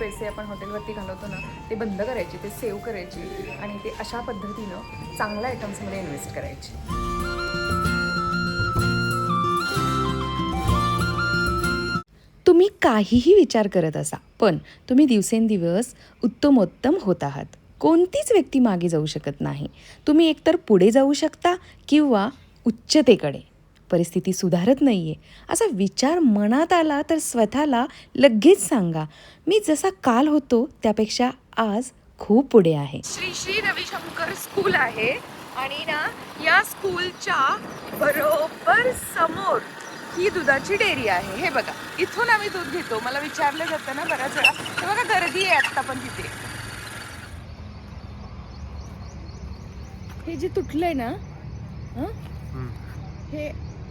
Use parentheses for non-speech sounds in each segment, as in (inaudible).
पैसे आपण हॉटेलवरती घालवतो ना ते बंद करायचे ते सेव्ह करायचे आणि ते अशा पद्धतीनं चांगल्या आयटम्समध्ये इन्व्हेस्ट करायचे. तुम्ही काहीही विचार करत असा पण तुम्ही दिवसेंदिवस उत्तमोत्तम होत आहात. कोणतीच व्यक्ती मागे जाऊ शकत नाही. तुम्ही एकतर पुढे जाऊ शकता किंवा उच्चतेकडे. परिस्थिती सुधारत नाही आहे असा विचार मनात आला तर स्वतःला लगेच सांगा. मी जसा काल होतो त्यापेक्षा आज खूप पुढे आहे. श्री श्री रविशंकर स्कूल आहे आणि ना या स्कूलच्या बरोबर समोर ही दुधाची डेअरी आहे. हे बघा इथून आम्ही दूध घेतो. मला विचारलं जातं ना बऱ्याच वेळा. हे बघा गर्दी आहे आत्ता पण तिथे. हे जे तुटलंय ना हं?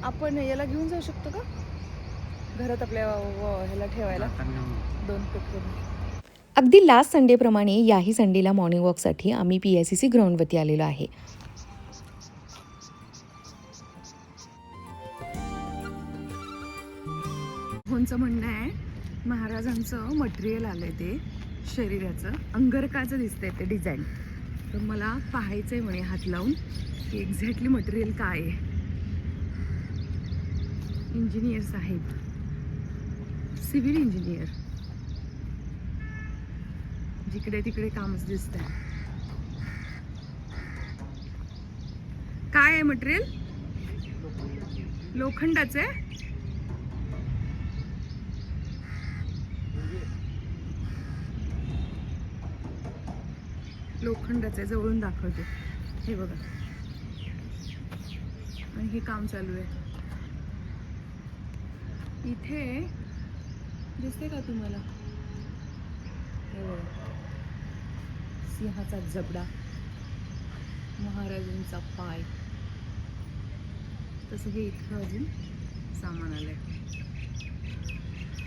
आपण याला घेऊन जाऊ शकतो का? घरात आपल्या व- ह्याला ठेवायला. दोन पेट्रोल अगदी लास्ट संडेप्रमाणे याही संडेला मॉर्निंग वॉकसाठी आम्ही पी आय सी सी ग्राउंडवरती आलेलो आहे. मोहनचं म्हणणं आहे महाराजांचं मटेरियल आलंय ते शरीराचं. अंगरकाचं दिसतंय ते डिझाईन तर मला पाहायचंय म्हणे हात लावून की एक्झॅक्टली मटेरियल काय आहे. इंजिनियर्स आहेत सिव्हिल इंजिनियर जिकडे तिकडे कामच दिसत आहे काय आहे मटेरियल लोखंडाचं आहे? लोखंडाचं आहे जवळून दाखवते. हे बघा. आणि हे काम चालू आहे. इथे दिसते का तुम्हाला? सिंहाचा जबडा. महाराजांचा पाय. तसं हे इथं अजून सामान आलंय.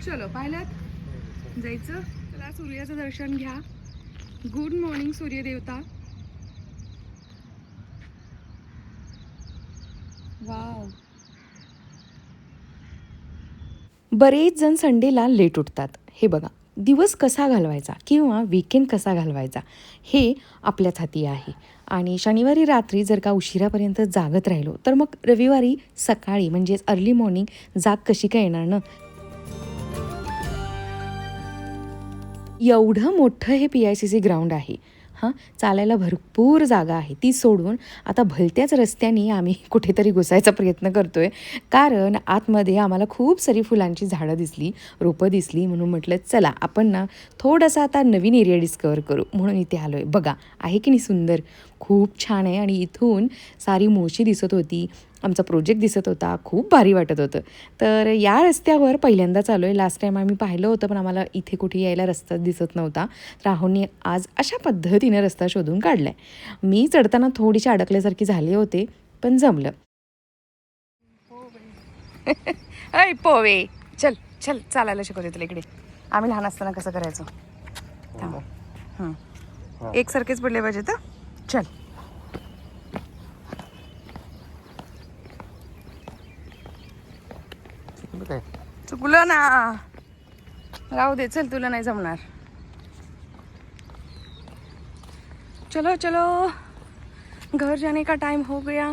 चलो पाहिल्यात जायचं? चला सूर्याचं दर्शन घ्या. गुड मॉर्निंग सूर्यदेवता वाव बरेच जण संडेला लेट उठतात. हे बघा दिवस कसा घालवायचा किंवा विकेंड कसा घालवायचा हे आपल्याच हाती आहे. आणि शनिवारी रात्री जर का उशिरापर्यंत जागत राहिलो तर मग रविवारी सकाळी म्हणजेच अर्ली मॉर्निंग जाग कशी काय येणार ना? एवढं मोठं हे P I C C ground आहे. हां चालायला भरपूर जागा आहे. ती सोडून आता भलत्याच रस्त्याने आम्ही (laughs) कुठेतरी घुसायचा प्रयत्न करतो आहे कारण आतमध्ये आम्हाला खूप सारी फुलांची झाडं दिसली रोपं दिसली म्हणून म्हटलं चला आपण ना थोडासा आता नवीन एरिया डिस्कवर करू. म्हणून इथे आलो आहे बघा आहे की नाही सुंदर? खूप छान आहे आणि इथून सारी मोशी दिसत होती. आमचा प्रोजेक्ट दिसत होता खूप भारी वाटत होतं. तर या रस्त्यावर पहिल्यांदाच आलो आहे लास्ट टाईम आम्ही पाहिलं होतं पण आम्हाला इथे कुठे यायला रस्ता दिसत नव्हता. राहुलने आज अशा पद्धतीने रस्ता शोधून काढला आहे मी चढताना थोडीशी अडकल्यासारखी झाले होते पण जमलं. अय पोवे. चल चल चालायला शिकवते तुला इकडे. आम्ही लहान असताना कसं करायचो? थांब. हं. एकसारखेच पडले पाहिजे तर चल. चुकलं ना. राहू दे चल तुला नाही जमणार. चलो चलो. घर जाने का टाइम हो गया.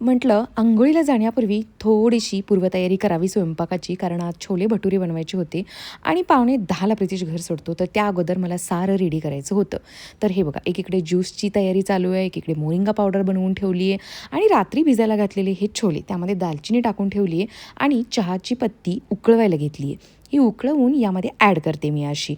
म्हटलं आंघोळीला जाण्यापूर्वी थोडीशी पूर्वतयारी करावी स्वयंपाकाची कारण आज छोले भटुरे बनवायचे होते आणि पावणे दहाला प्रितीश घर सोडतो. तर त्या अगोदर मला सारं रेडी करायचं होतं. तर हे बघा एकीकडे ज्यूसची तयारी चालू आहे एकीकडे मोरिंगा पावडर बनवून ठेवली आहे आणि रात्री भिजायला घातलेले हे छोले त्यामध्ये दालचिनी टाकून ठेवली आहे आणि चहाची पत्ती उकळवायला घेतली आहे. ही उकळवून यामध्ये ॲड करते मी अशी.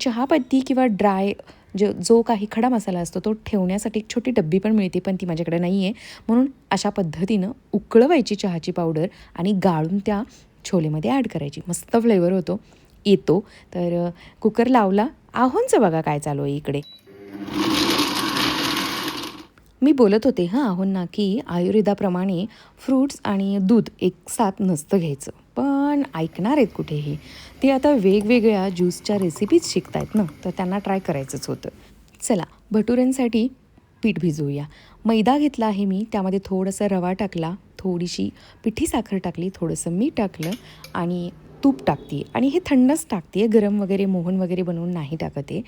चहापत्ती किंवा ड्राय जो जो काही खडा मसाला असतो तो ठेवण्यासाठी एक छोटी डब्बी पण मिळते पण ती माझ्याकडे नाही आहे म्हणून अशा पद्धतीनं उकळवायची चहाची पावडर आणि गाळून त्या छोलेमध्ये ॲड करायची. मस्त फ्लेवर होतो. येतो. तर कुकर लावला. आहोंचं बघा काय चालू आहे इकडे. मी बोलत होते हां आहोंना की आयुर्वेदाप्रमाणे फ्रूट्स आणि दूध एक साथ नसतं घ्यायचं. पण ऐकणार आहेत कुठेही. ते आता वेगवेगळ्या ज्यूसच्या रेसिपीज शिकतायत ना तर त्यांना ट्राय करायचंच होतं. चला भटुऱ्यांसाठी पीठ भिजवूया. मैदा घेतला आहे मी त्यामध्ये थोडासा रवा टाकला थोडीशी पिठी साखर टाकली थोडंसं मीठ टाकलं आणि तूप टाकते आणि हे थंडच टाकते गरम वगैरे मोहन वगैरे बनवून नाही टाकत आहे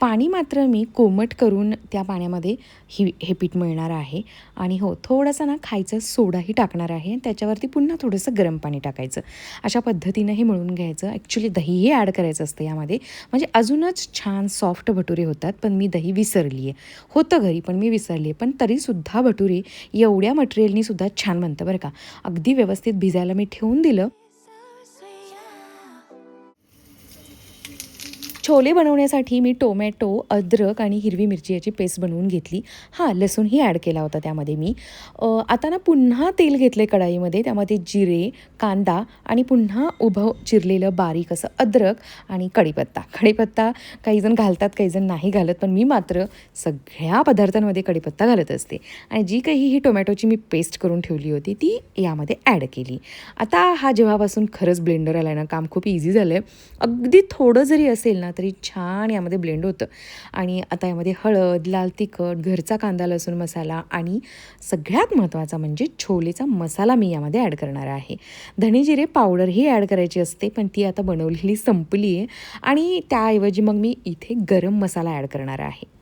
पाणी मात्र मी कोमट करून त्या पाण्यामध्ये ही हे पीठ मिळणार आहे. आणि हो थोडासा ना खायचा सोडाही टाकणार आहे त्याच्यावरती पुन्हा थोडंसं गरम पाणी टाकायचं. अशा पद्धतीनं हे मिळून घ्यायचं. ॲक्च्युली दहीही ॲड करायचं असतं यामध्ये. म्हणजे अजूनच छान सॉफ्ट भटुरे होतात पण मी दही विसरली आहे होतं घरी पण मी विसरली आहे पण तरीसुद्धा भटुरे एवढ्या मटेरियलनीसुद्धा छान बनतं बरं का. अगदी व्यवस्थित भिजायला मी ठेवून दिलं. छोले बनवण्यासाठी मी टोमॅटो अद्रक आणि हिरवी मिरची याची पेस्ट बनवून घेतली. हां लसूणही ॲड केला होता त्यामध्ये मी. आता ना पुन्हा तेल घेतलं कढाईमध्ये त्यामध्ये जिरे कांदा आणि पुन्हा उभं चिरलेलं बारीक असं अद्रक आणि कढीपत्ता. कढीपत्ता काहीजण घालतात काहीजण नाही घालत पण मी मात्र सगळ्या पदार्थांमध्ये कढीपत्ता घालत असते. आणि जी काही ही टोमॅटोची मी पेस्ट करून ठेवली होती ती यामध्ये ॲड केली. आता हा जेव्हापासून खरंच ब्लेंडर आला ना काम खूप इझी झालं आहे अगदी थोडं जरी असेल ना तर छान यामध्ये ब्लेंड होतं. आणि आता यामध्ये हळद लाल तिखट घरचा कांदा लसूण मसाला आणि सगळ्यात महत्त्वाचा म्हणजे छोलेचा मसाला मी यामध्ये ॲड करणार आहे. धणे जिरे पावडर ही ॲड करायची असते पण ती आता बनवलेली संपली आहे. आणि त्याऐवजी मग मी इथे गरम मसाला ॲड करणार आहे.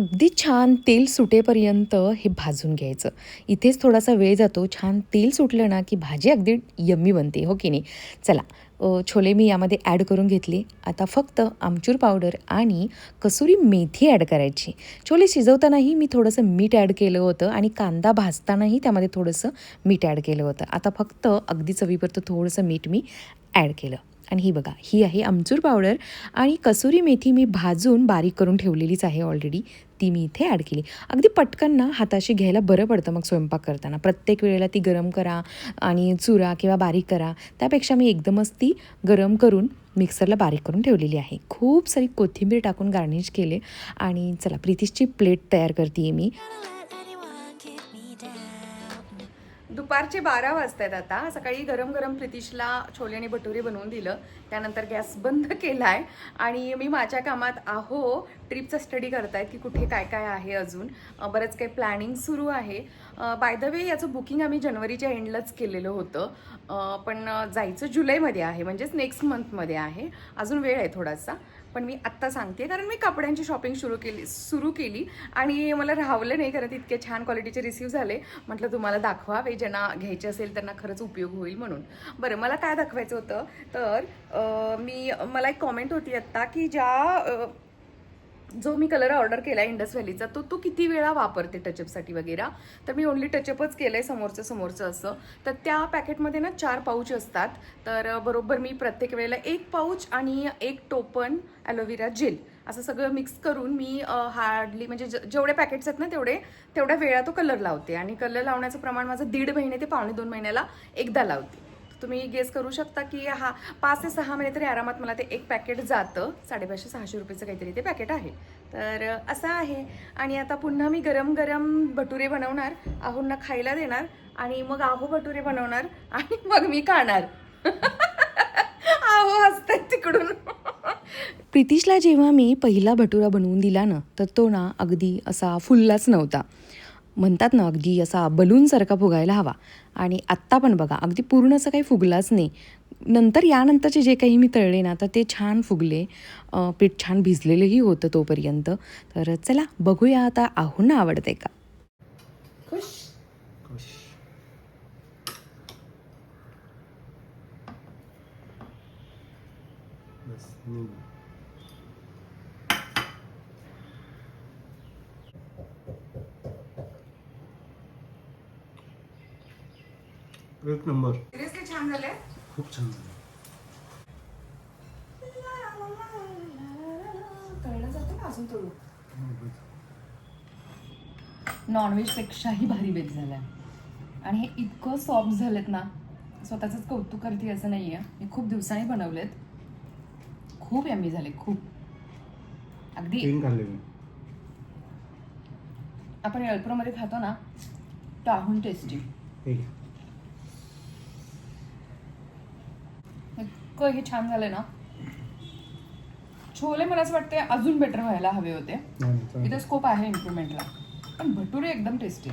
अगदी छान तेल सुटेपर्यंत हे भाजून घ्यायचं. इथेच थोडासा वेळ जातो. छान तेल सुटलं ना की भाजी अगदी यम्मी बनते हो की नाही? चला छोले मी यामध्ये ॲड करून घेतले. आता फक्त आमचूर पावडर आणि कसुरी मेथी ॲड करायची. छोले शिजवतानाही मी थोडंसं मीठ ॲड केलं होतं आणि कांदा भाजतानाही त्यामध्ये थोडंसं मीठ ॲड केलं होतं. आता फक्त अगदी चवीपुरतं थोडंसं मीठ मी ॲड केलं. आणि ही बघा ही आहे आमचूर पावडर आणि कसुरी मेथी मी भाजून बारीक करून ठेवलेलीच आहे ऑलरेडी ती मी इथे ॲड केली. अगदी पटकन ना हाताशी घ्यायला बरं पडतं मग स्वयंपाक करताना. प्रत्येक वेळेला ती गरम करा आणि चुरा किंवा बारीक करा. त्यापेक्षा मी एकदमच ती गरम करून मिक्सरला बारीक करून ठेवलेली आहे. खूप सारी कोथिंबीर टाकून गार्निश केले आणि चला प्रीतीशची प्लेट तयार करते मी. दुपारचे बारा वाजतायत आता. सकाळी गरम गरम प्रितिशला छोले आणि भटुरे बनवून दिलं. त्यानंतर गॅस बंद केला आहे आणि मी माझ्या कामात आहो ट्रिपचा स्टडी करतायत की कुठे काय काय आहे अजून. बरंच काही प्लॅनिंग सुरू आहे. बाय द वे याचं बुकिंग आम्ही जानेवारीच्या एंडलाच केलेलं होतं. पण जायचं जुलैमध्ये आहे. म्हणजेच नेक्स्ट मंथमध्ये आहे. अजून वेळ आहे थोडासा. पण मी आत्ता सांगते कारण मी कपड्यांची शॉपिंग सुरू केली सुरू केली आणि मला राहवलं नाही कारण इतके छान क्वालिटीचे रिसीव्ह झाले. म्हटलं तुम्हाला दाखवावे ज्यांना घ्यायचे असेल त्यांना खरंच उपयोग होईल म्हणून. बरं मला काय दाखवायचं होतं? तर मी मला एक कॉमेंट होती आत्ता की ज्या जो मी कलर ऑर्डर केला आहे इंडस व्हॅलीचा तो तो किती वेळा वापरते टचअपसाठी वगैरे? तर मी ओनली टचअपच केलं आहे समोरचं समोरचं असं. तर त्या पॅकेटमध्ये ना चार पाऊच असतात. तर बरोबर मी प्रत्येक वेळेला एक पाऊच आणि एक टोपन ॲलोवेरा जेल असं सगळं मिक्स करून मी हार्डली म्हणजे ज- जेवढे पॅकेट्स आहेत ना तेवढे तेवढ्या वेळा तो कलर लावते. आणि कलर लावण्याचं प्रमाण माझं दीड महिने ते पावणे दोन महिन्याला एकदा लावते. तुम्ही गेस करू शकता की हा पाच ते सहा महिने तरी आरामात मला ते एक पॅकेट जातं. साडेपाचशे सहाशे रुपयेचं काहीतरी ते पॅकेट आहे. तर असं आहे. आणि आता पुन्हा मी गरम गरम भटुरे बनवणार. आहोंना खायला देणार. आणि मग आहो भटुरे बनवणार. आणि मग मी खाणार. (laughs) आहो हसते तिकडून. प्रितिशला जेव्हा मी पहिला भटुरा बनवून दिला ना तर तो ना अगदी असा फुललाच नव्हता. म्हणतात ना अगदी असा बलूनसारखा फुगायला हवा. आणि आत्ता पण बघा अगदी पूर्ण असं काही फुगलाच नाही. नंतर यानंतरचे जे काही मी तळले ना तर ते छान फुगले. पीठ छान भिजलेलंही होतं तोपर्यंत. तर चला बघूया आता आहोंना आवडते का? एक नंबर. सिरियसली छान झालंय? खूप छान झालं. तळलं जातं ना अजून तळू. नॉनव्हेजपेक्षाही भारी बेत झालाय. आणि हे इतकं सॉफ्ट झालेत ना स्वतःचंच कौतुक करते असं नाही आहे मी खूप दिवसांनी बनवलेत. खूप यम्मी झाले खूप. अगदी तीन खाल्ले मी. आपण एल्प्रोमध्ये खातो ना टाहून टेस्टी हे. इतकं हे छान झालंय ना. छोले मला असं वाटते अजून बेटर व्हायला हवे होते. इथे स्कोप आहे इम्प्रुव्हमेंटला पण भटुरे एकदम टेस्टी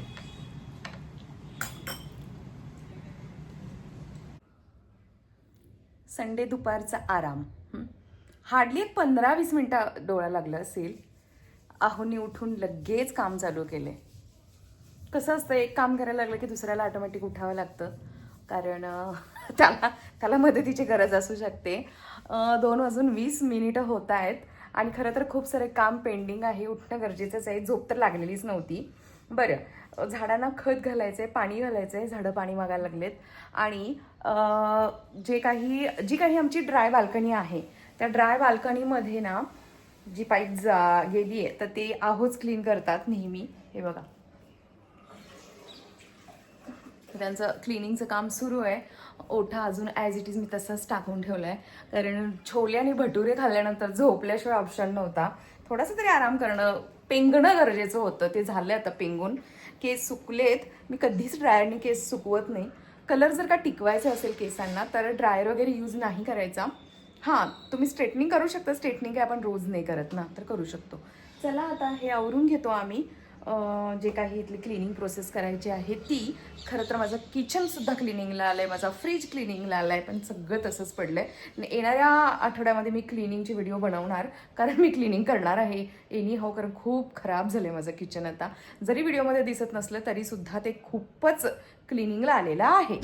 संडे दुपारचा आराम. हार्डली एक पंधरा वीस मिनटं डोळा लागलं असेल. आहोनी उठून लगेच काम चालू केले. कसं असतं एक काम करायला लागलं की दुसऱ्याला ऑटोमॅटिक उठावं लागतं. कारण त्याला त्याला मदतीची गरज असू शकते. दोन वाजून वीस मिनिटं होत आहेत. आणि खरं तर खूप सारे काम पेंडिंग आहे. उठणं गरजेचंच आहे. झोप तर लागलेलीच नव्हती. बरं झाडांना खत घालायचं आहे पाणी घालायचं आहे झाडं पाणी मागायला लागलेत. आणि जे काही जी काही आमची ड्राय बाल्कनी आहे त्या ड्राय बाल्कनीमध्ये ना जी पाईप जा गेली आहे तर ते आहोच क्लीन करतात नेहमी. हे बघा. त्यांचं क्लिनिंगचं काम सुरू आहे. ओठा अजून ॲज इट इज मी तसंच टाकून ठेवलं आहे कारण छोले आणि भटुरे खाल्ल्यानंतर झोपल्याशिवाय ऑप्शन नव्हता. थोडासा तरी आराम करणं पेंगणं गरजेचं होतं. ते झालं आता पेंगून. केस सुकलेत. मी कधीच ड्रायरने केस सुकवत नाही. कलर जर का टिकवायचा असेल केसांना तर ड्रायर वगैरे यूज नाही करायचा. हां तुम्ही स्ट्रेटनिंग करू शकता. स्ट्रेटनिंग काय आपण रोज नाही करत ना. तर करू शकतो. चला आता हे आवरून घेतो आम्ही. जे काही इथली क्लिनिंग प्रोसेस करायची आहे ती खरं तर माझं किचनसुद्धा क्लिनिंगला आलं आहे माझा फ्रीज क्लिनिंगला आला आहे पण सगळं तसंच पडलं आहे येणाऱ्या आठवड्यामध्ये मी क्लिनिंगचे व्हिडिओ बनवणार कारण मी क्लिनिंग करणार आहे. एनी हो कारण खूप खराब झालं आहे माझं किचन आता. जरी व्हिडिओमध्ये दिसत नसलं तरीसुद्धा ते खूपच क्लिनिंगला आलेलं आहे.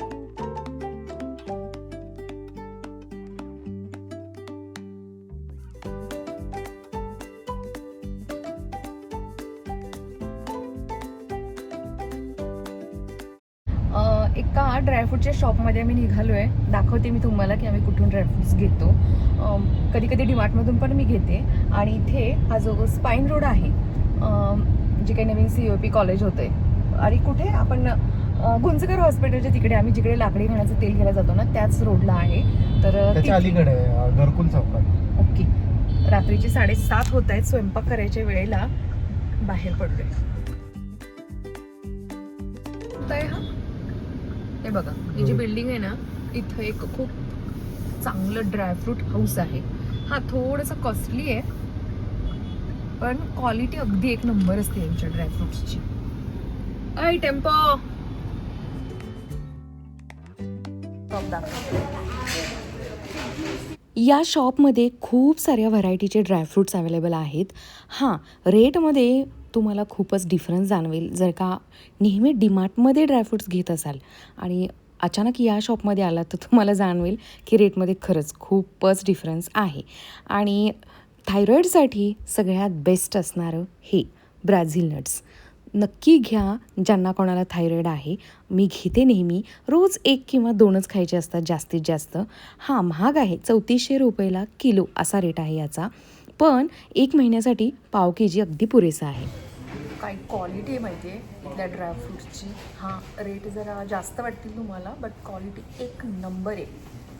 ड्रायफ्रूटच्या शॉपमध्ये आम्ही निघालो आहे दाखवते मी तुम्हाला की आम्ही कुठून ड्रायफ्रुट्स घेतो. कधी कधी डीमार्टमधून पण मी घेते. आणि इथे हा जो स्पाईन रोड आहे जे काही नवीन सी ओ पी कॉलेज होते आणि कुठे आपण गुंजकर हॉस्पिटलच्या तिकडे आम्ही जिकडे लाकडी खाण्याचं तेल घ्यायला जातो ना त्याच रोडला आहे. तर अलीकडे आहे, घरकुल चौकात. ओके. रात्रीचे साडेसात होत आहेत स्वयंपाक करायच्या वेळेला बाहेर पडलोय. काय हा? हे बघा ही जी बिल्डिंग आहे ना इथं एक खूप चांगलं ड्रायफ्रूट हाऊस आहे. हा थोडंसं कॉस्टली आहे पण क्वालिटी अगदी एक नंबर असते यांच्या ड्रायफ्रुट्सची ऐ टेम्पो या शॉपमध्ये खूप साऱ्या व्हरायटीचे ड्रायफ्रूट्स अवेलेबल आहेत. हां रेटमध्ये तुम्हाला खूपच डिफरन्स जाणवेल. जर का नेहमी डीमार्टमध्ये ड्रायफ्रूट्स घेत असाल आणि अचानक या शॉपमध्ये आलात तर तुम्हाला जाणवेल की रेटमध्ये खरंच खूपच डिफरन्स आहे. आणि थायरॉईडसाठी सगळ्यात बेस्ट असणारं हे ब्राझील नट्स नक्की घ्या ज्यांना कोणाला थायरॉईड आहे. मी घेते नेहमी. रोज एक किंवा दोनच खायचे असतात जास्तीत जास्त. हा महाग आहे. चौतीसशे रुपयाला किलो असा रेट आहे याचा. पण एक महिन्यासाठी पाव के जी अगदी पुरेसा आहे. काय क्वालिटी आहे माहिती आहे? इथल्या ड्रायफ्रूट्सची हां रेट जरा जास्त वाटतील तुम्हाला बट क्वालिटी एक नंबर आहे.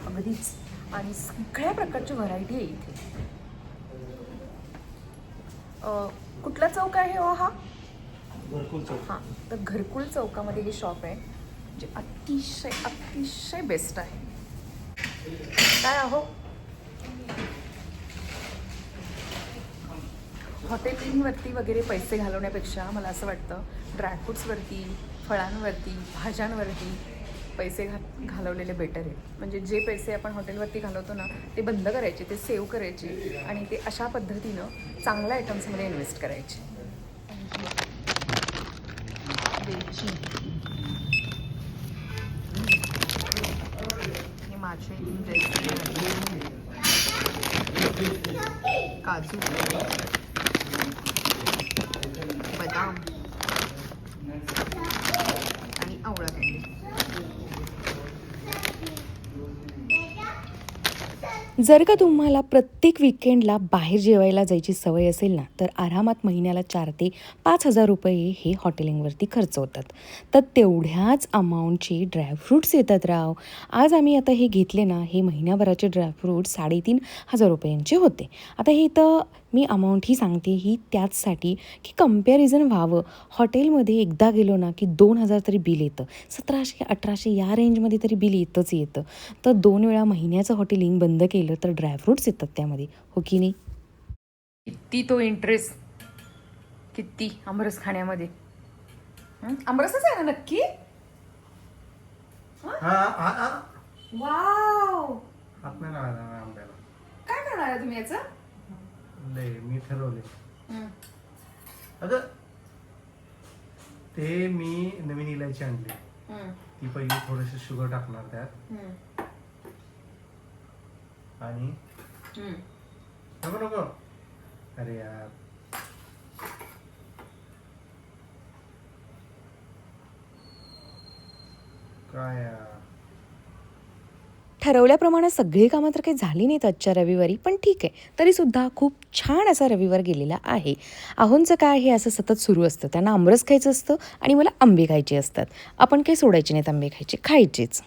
अगदीच. आणि सगळ्या प्रकारची व्हरायटी आहे इथे. अं, कुठला चौक आहे हो हा? घरकुल चौक. हां तर घरकुल चौकामध्ये हे शॉप आहे जे अतिशय अतिशय बेस्ट आहे. काय आहो? हॉटेलिंगवरती वगैरे पैसे घालवण्यापेक्षा मला असं वाटतं ड्रायफ्रुट्सवरती फळांवरती भाज्यांवरती पैसे घा घालवलेले बेटर आहे. म्हणजे जे पैसे आपण हॉटेलवरती घालवतो ना ते बंद करायचे ते सेव्ह करायचे आणि ते अशा पद्धतीनं चांगल्या आयटम्समध्ये इन्व्हेस्ट करायचे. माझे काजू. जर का तुम्हाला प्रत्येक विकेंडला बाहेर जेवायला जायची सवय असेल ना तर आरामात महिन्याला चार ते पाच हजार रुपये हे हॉटेलिंगवरती खर्च होतात. तर तेवढ्याच अमाऊंटचे ड्रायफ्रूट्स येतात राव. आज आम्ही आता हे घेतले ना हे महिन्याभराचे ड्रायफ्रूट साडेतीन हजार रुपयांचे होते. आता हे इथं मी अमाऊंट ही सांगते ही त्याचसाठी की कंपॅरिझन व्हावं. हॉटेलमध्ये एकदा गेलो ना की दोन हजार तरी बिल येतं. सतराशे अठराशे या रेंजमध्ये तरी बिल येतच येतं. तर दोन वेळा महिन्याचं हॉटेलिंग बंद केलं तर ड्रायफ्रूट्स येतात त्यामध्ये. हो की नाही? किती तो इंटरेस्ट किती? आमरस खाण्यामध्ये? आमरसच आहे ना नक्की? वाव काय करणार आहे तुम्ही याचं? लय मी ठरवले. अगं ते मी नवीन इलायची आणली. ती पहिली थोडीशी शुगर टाकणार त्यात. आणि. नको नको अरे यार काय यार ठरवल्याप्रमाणे सगळी कामं तर काही झाली नाहीत आजच्या रविवारी पण ठीक आहे. तरीसुद्धा खूप छान असा रविवार गेलेला आहे. आहोंचं काय हे असं सतत सुरू असतं. त्यांना आमरस खायचं असतं आणि मला आंबे खायचे असतात. आपण काही सोडायचे नाहीत आंबे खायचे खायचेच.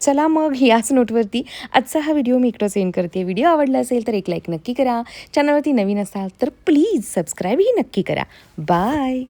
चला मग याच नोटवरती आजचा हा व्हिडिओ मी इकडं सेंड करते. व्हिडिओ आवडला असेल तर एक लाईक नक्की करा. चॅनलवरती नवीन असाल तर प्लीज सबस्क्राईबही नक्की करा. बाय